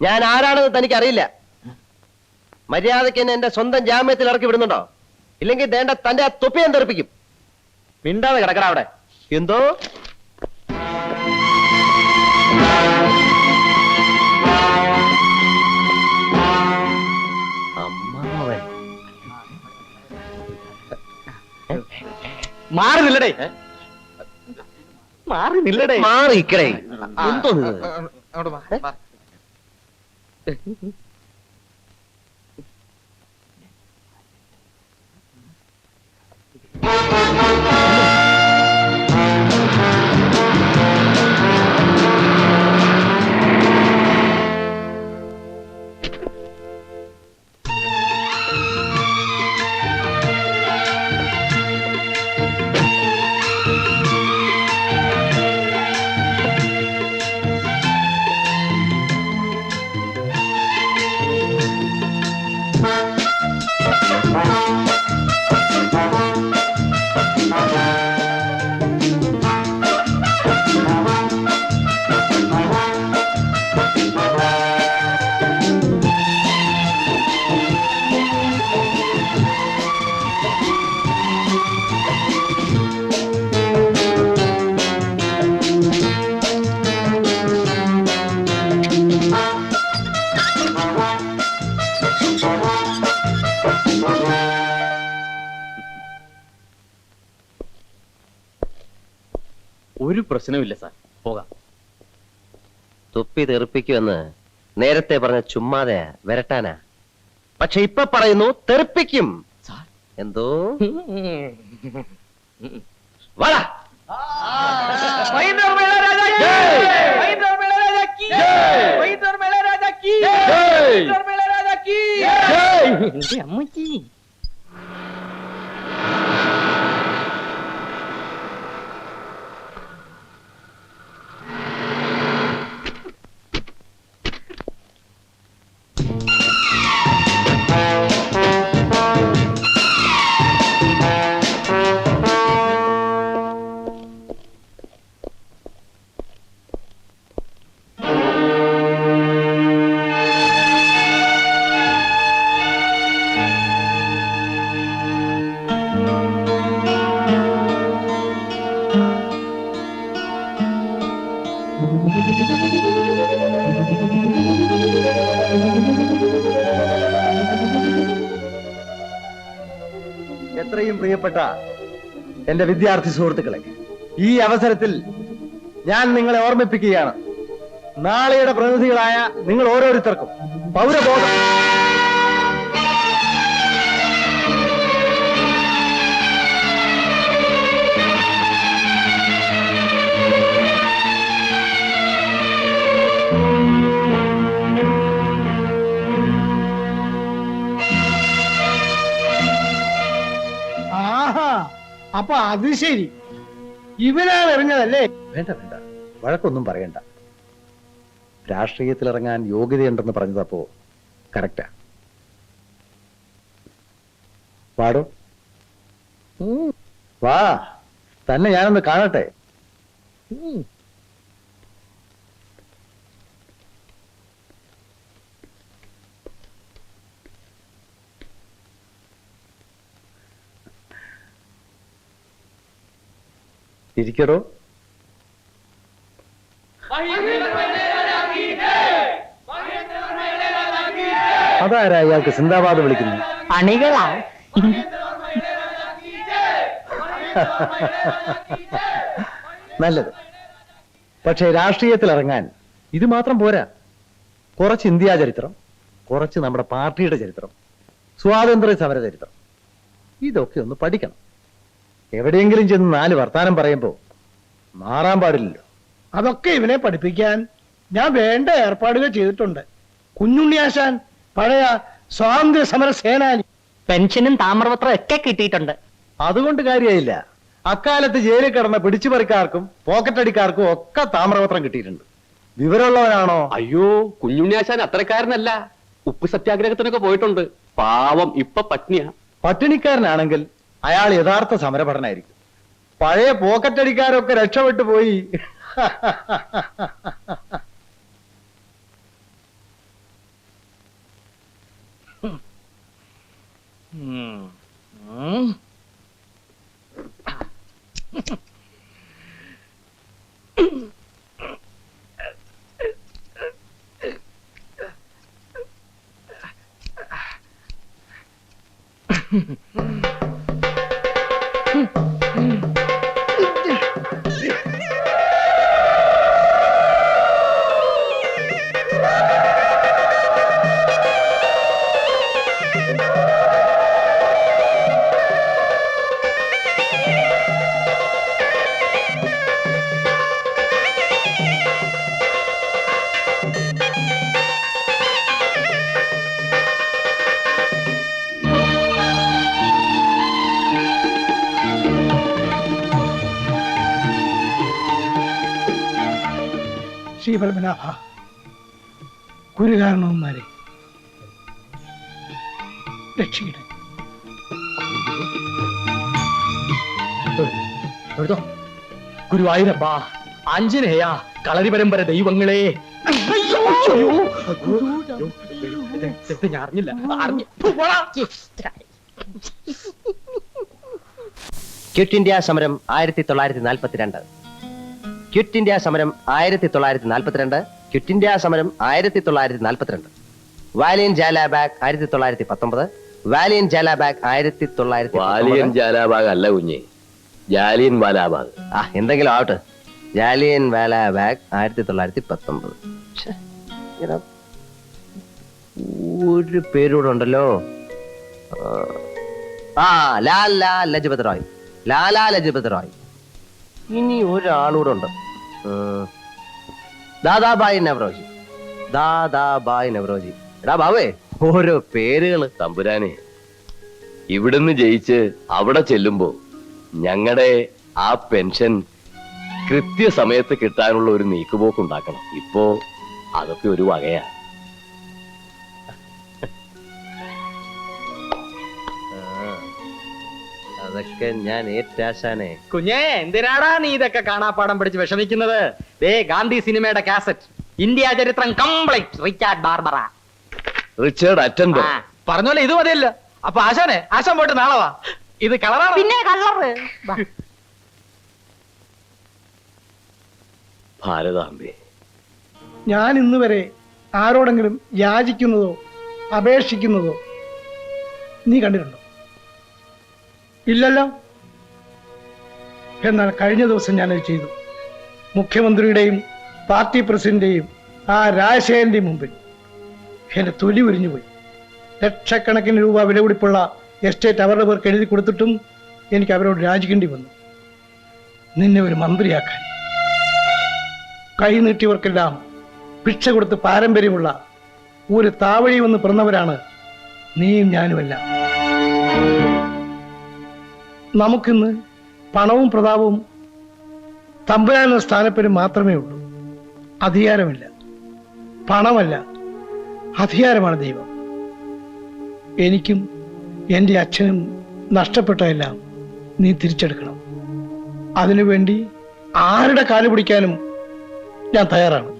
ഞാൻ ആരാണെന്ന് തനിക്ക് അറിയില്ല മര്യാദയ്ക്ക് എന്നെ എന്റെ സ്വന്തം ജാമ്യത്തിൽ ഇറക്കി വിടുന്നുണ്ടോ? ഇല്ലെങ്കിൽ വേണ്ട തന്റെ ആ തൊപ്പി ഞാൻ തെറിപ്പിക്കും. മിണ്ടാതെ കിടക്കട അവിടെ. എന്തോ? അമ്മാവൻ. മാറി നില്ലടേ മാറി നില്ലടേ മാറി ഇക്കടേ എന്തോ ഇത്? ഒരു പ്രശ്നവുമില്ല സാർ. പോകാം. തുപ്പി തെറിപ്പിക്കുമെന്ന് നേരത്തെ പറഞ്ഞ ചുമ്മാതെ വരട്ടാനാ. പക്ഷെ ഇപ്പൊ പറയുന്നു തെറിപ്പിക്കും. സാർ. എന്തോ? എന്റെ അമ്മച്ചി. എത്രയും പ്രിയപ്പെട്ട എന്റെ വിദ്യാർത്ഥി സുഹൃത്തുക്കളെ ഈ അവസരത്തിൽ ഞാൻ നിങ്ങളെ ഓർമ്മിപ്പിക്കുകയാണ്. നാളെയുടെ പ്രതിനിധികളായ നിങ്ങൾ ഓരോരുത്തർക്കും പൗരബോധം. അപ്പൊ അത് ശരി. ഇവനാണ് ഇറങ്ങതല്ലേ വേണ്ട വേണ്ട. വഴക്കൊന്നും പറയണ്ട. രാഷ്ട്രീയത്തിൽ ഇറങ്ങാൻ യോഗ്യതയുണ്ടെന്ന് പറഞ്ഞതപ്പോ കറക്റ്റാ പാടോ വാ. തന്നെ ഞാനൊന്ന് കാണട്ടെ. ഇരിക്കടോ അതാരാ ഇയാൾക്ക് സിന്ദാബാദ് വിളിക്കുന്നു അണികളാ. നല്ലത്. പക്ഷേ രാഷ്ട്രീയത്തിൽ ഇറങ്ങാൻ ഇത് മാത്രം പോരാ. കുറച്ച് ഇന്ത്യാ ചരിത്രം കുറച്ച് നമ്മുടെ പാർട്ടിയുടെ ചരിത്രം സ്വാതന്ത്ര്യ സമര ചരിത്രം. ഇതൊക്കെ ഒന്ന് പഠിക്കണം. എവിടെയെങ്കിലും ചെന്ന് നാല് വർത്താനം പറയുമ്പോ മാറാൻ പാടില്ലല്ലോ. അതൊക്കെ ഇവനെ പഠിപ്പിക്കാൻ ഞാൻ വേണ്ട ഏർപ്പാടുകൾ ചെയ്തിട്ടുണ്ട്. കുഞ്ഞുണ്ണിയാശാൻ പഴയ സ്വാതന്ത്ര്യ സമര സേനാനി. പെൻഷനും താമ്രപത്രം ഒക്കെ കിട്ടിയിട്ടുണ്ട്. അതുകൊണ്ട് കാര്യമായില്ല അക്കാലത്ത് ജയിലിൽ കിടന്ന പിടിച്ചുപറിക്കാർക്കും പോക്കറ്റടിക്കാർക്കും ഒക്കെ താമ്രപത്രം കിട്ടിയിട്ടുണ്ട്. വിവരമുള്ളവനാണോ? അയ്യോ കുഞ്ഞുണ്ണിയാശാൻ അത്രക്കാരനല്ല ഉപ്പ് സത്യാഗ്രഹത്തിനൊക്കെ പോയിട്ടുണ്ട്. പാവം ഇപ്പൊ പത്നിയാ. പട്ടിണിക്കാരനാണെങ്കിൽ അയാൾ യഥാർത്ഥ സമരഭടനായിരിക്കും. പഴയ പോക്കറ്റടിക്കാരൊക്കെ രക്ഷപ്പെട്ടു പോയി. Mm-hmm. ശ്രീപത്മനാഭ. ഗുരുകാരണവന്മാരെ രക്ഷിക്കട്ടെ. എഴുതോ ഗുരുവായൂരപ്പാ ആഞ്ജനേയ കളരി പരമ്പര ദൈവങ്ങളെ ഞാൻ അറിഞ്ഞില്ല. അറിഞ്ഞ. ക്വിറ്റ് ഇന്ത്യ സമരം ആയിരത്തി തൊള്ളായിരത്തി നാൽപ്പത്തിരണ്ട്. ക്വിറ്റ് ഇന്ത്യ സമരം ആയിരത്തി തൊള്ളായിരത്തി നാൽപ്പത്തിരണ്ട് ക്വിറ്റ് ഇന്ത്യ സമരം ആയിരത്തി തൊള്ളായിരത്തി നാൽപ്പത്തിരണ്ട് വാലിയൻ ജാലാബാഗ് ആയിരത്തി തൊള്ളായിരത്തി പത്തൊമ്പത് വാലിയൻ ജാലാബാഗ് ആയിരത്തി തൊള്ളായിരത്തി വാലിയൻ. ജാലാബാഗ് അല്ല കുഞ്ഞെ ജാലിയൻ വാലാബാഗ് ആ എന്തെങ്കിലും ആവട്ടെ. ജാലിയൻ വാലാബാഗ് ആയിരത്തി തൊള്ളായിരത്തി പത്തൊമ്പത് ഒരു പേരൂടെ ഉണ്ടല്ലോ. ആ, ലാൽ ലാൽ ലജ്പത് റായ്. ലാലാ ലജ്പത് റായ്. ഇനി ഒരാളൂടെ ഉണ്ട്. ദാദാബായ് നവറോജി ദാദാബായ് നവറോജി എടാ ബാവേ ഓരോ പേരുകൾ. തമ്പുരാനെ ഇവിടുന്ന് ജയിച്ച് അവിടെ ചെല്ലുമ്പോ ഞങ്ങളുടെ ആ പെൻഷൻ കൃത്യസമയത്ത് കിട്ടാനുള്ള ഒരു നീക്കുപോക്ക് ഉണ്ടാക്കണം ഇപ്പോ അതൊക്കെ ഒരു വകയാ. അതൊക്കെ ഞാൻ ഏറ്റാശാനെ കുഞ്ഞേ എന്തിനാടാ നീ ഇതൊക്കെ കാണാപ്പാടം പഠിച്ച് വിഷമിക്കുന്നത്? ദേ ഗാന്ധി സിനിമയുടെ കാസറ്റ്. ഇന്ത്യ ചരിത്രം കംപ്ലീറ്റ്. Richard Barbara. റിച്ചാർഡ് അറ്റൻഡർ ആ, പറഞ്ഞോലെ ഇത് മതിയല്ലോ. അപ്പൊ ആശാനെ ആശാൻ പോയിട്ട് നാളെ വാ. ഇത് കളറാണ്? പിന്നെ കളർ ഭാരതാംബി. ഞാൻ ഇന്ന് വരെ ആരോടെങ്കിലും യാചിക്കുന്നതോ അപേക്ഷിക്കുന്നതോ നീ കണ്ടിട്ടുണ്ടോ? ഇല്ലല്ലോ. എന്നാൽ കഴിഞ്ഞ ദിവസം ഞാനത് ചെയ്തു. മുഖ്യമന്ത്രിയുടെയും പാർട്ടി പ്രസിഡന്റിന്റെയും ആ രാജശേഖരന്റെയും മുമ്പിൽ എന്റെ തൊലി ഉരിഞ്ഞുപോയി. ലക്ഷക്കണക്കിന് രൂപ വിലപിടിപ്പുള്ള എസ്റ്റേറ്റ് അവരുടെ പേർക്ക് എഴുതി കൊടുത്തിട്ടും എനിക്ക് അവരോട് രാജിക്കേണ്ടി വന്നു. നിന്നെ ഒരു മന്ത്രിയാക്കാൻ. കൈ നീട്ടിയവർക്കെല്ലാം ഭിക്ഷ കൊടുത്ത് പാരമ്പര്യമുള്ള ഒരു താവഴി വന്ന് പിറന്നവരാണ് നീയും ഞാനുമെല്ലാം. നമുക്കിന്ന് പണവും പ്രതാപവും തമ്പുരാനുള്ള സ്ഥാനപ്പേര് മാത്രമേ ഉള്ളൂ. അധികാരമില്ല. പണമല്ല അധികാരമാണ് ദൈവം. എനിക്കും എന്റെ അച്ഛനും നഷ്ടപ്പെട്ടതെല്ലാം നീ തിരിച്ചെടുക്കണം. അതിനുവേണ്ടി ആരുടെ കാൽ പിടിക്കാനും ഞാൻ തയ്യാറാണ്.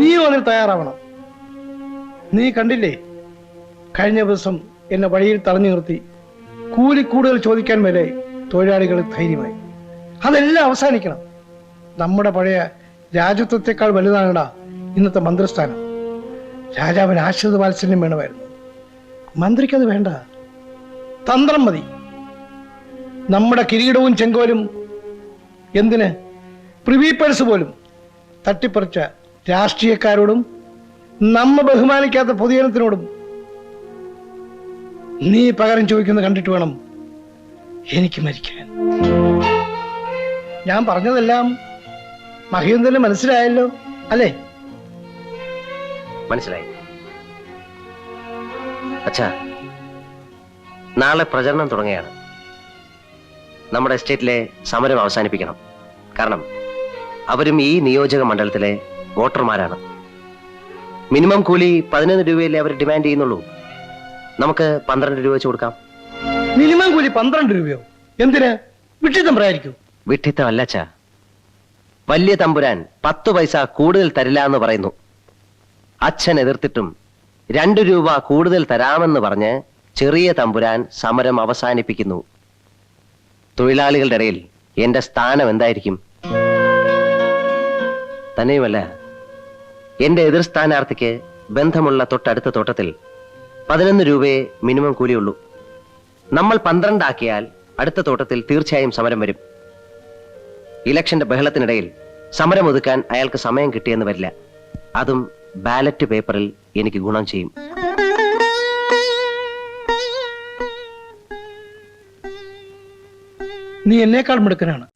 നീ അതിന് തയ്യാറാവണം. നീ കണ്ടില്ലേ? കഴിഞ്ഞ ദിവസം എന്നെ വഴിയിൽ തടഞ്ഞു നിർത്തി കൂലി കൂടുതൽ ചോദിക്കാൻ വരെ തൊഴിലാളികൾ ധൈര്യമായി. അതെല്ലാം അവസാനിക്കണം. നമ്മുടെ പഴയ രാജ്യത്വത്തെക്കാൾ വലുതാണടാ ഇന്നത്തെ മന്ത്രിസ്ഥാനം. രാജാവിന് ആശ്രിത വാത്സല്യം വേണമായിരുന്നു. മന്ത്രിക്കത് വേണ്ട. തന്ത്രം മതി. നമ്മുടെ കിരീടവും ചെങ്കോലും എന്തിന്? പ്രിവീപ്പേഴ്സ് പേഴ്സ് പോലും തട്ടിപ്പറിച്ച രാഷ്ട്രീയക്കാരോടും നമ്മ ബഹുമാനിക്കാത്ത പൊതുജനത്തിനോടും നീ പകരം ചോദിക്കുന്നത് കണ്ടിട്ട് വേണം എനിക്ക് മരിക്കാൻ. ഞാൻ പറഞ്ഞതെല്ലാം മഹേന്ദ്രന് മനസ്സിലായല്ലോ അല്ലേ? മനസ്സിലായി. അച്ഛാ നാളെ പ്രചരണം തുടങ്ങുകയാണ്. നമ്മുടെ എസ്റ്റേറ്റിലെ സമരം അവസാനിപ്പിക്കണം. കാരണം അവരും ഈ നിയോജക മണ്ഡലത്തിലെ വോട്ടർമാരാണ്. മിനിമം കൂലി പതിനൊന്ന് രൂപയല്ലേ അവർ ഡിമാൻഡ് ചെയ്യുന്നുള്ളൂ. നമുക്ക് പന്ത്രണ്ട് രൂപ വെച്ച് കൊടുക്കാം. മിനിമം കൂലി പന്ത്രണ്ട് രൂപയോ? എന്തിന്? വിട്ടിത്തം പറയായിരിക്കും വിട്ടിത്തമല്ല ചാ വലിയ തമ്പുരാൻ പത്ത് പൈസ കൂടുതൽ തരില്ല എന്ന് പറയുന്നു. അച്ഛൻ എതിർത്തിട്ടും രണ്ടു രൂപ കൂടുതൽ തരാമെന്ന് പറഞ്ഞ് ചെറിയ തമ്പുരാൻ സമരം അവസാനിപ്പിക്കുന്നു. തൊഴിലാളികളുടെ ഇടയിൽ എന്റെ സ്ഥാനം എന്തായിരിക്കും? തന്നെയുമല്ല എന്റെ എതിർ സ്ഥാനാർത്ഥിക്ക് ബന്ധമുള്ള തൊട്ടടുത്ത തോട്ടത്തിൽ പതിനൊന്ന് രൂപയെ മിനിമം കൂലിയുള്ളൂ നമ്മൾ പന്ത്രണ്ടാക്കിയാൽ അടുത്ത തോട്ടത്തിൽ തീർച്ചയായും സമരം വരും. ഇലക്ഷന്റെ ബഹളത്തിനിടയിൽ സമരം ഒതുക്കാൻ അയാൾക്ക് സമയം കിട്ടിയെന്ന് വരില്ല. അതും ബാലറ്റ് പേപ്പറിൽ എനിക്ക് ഗുണം ചെയ്യും. നീ എന്നേക്കാൾ മിടുക്കനാണ്.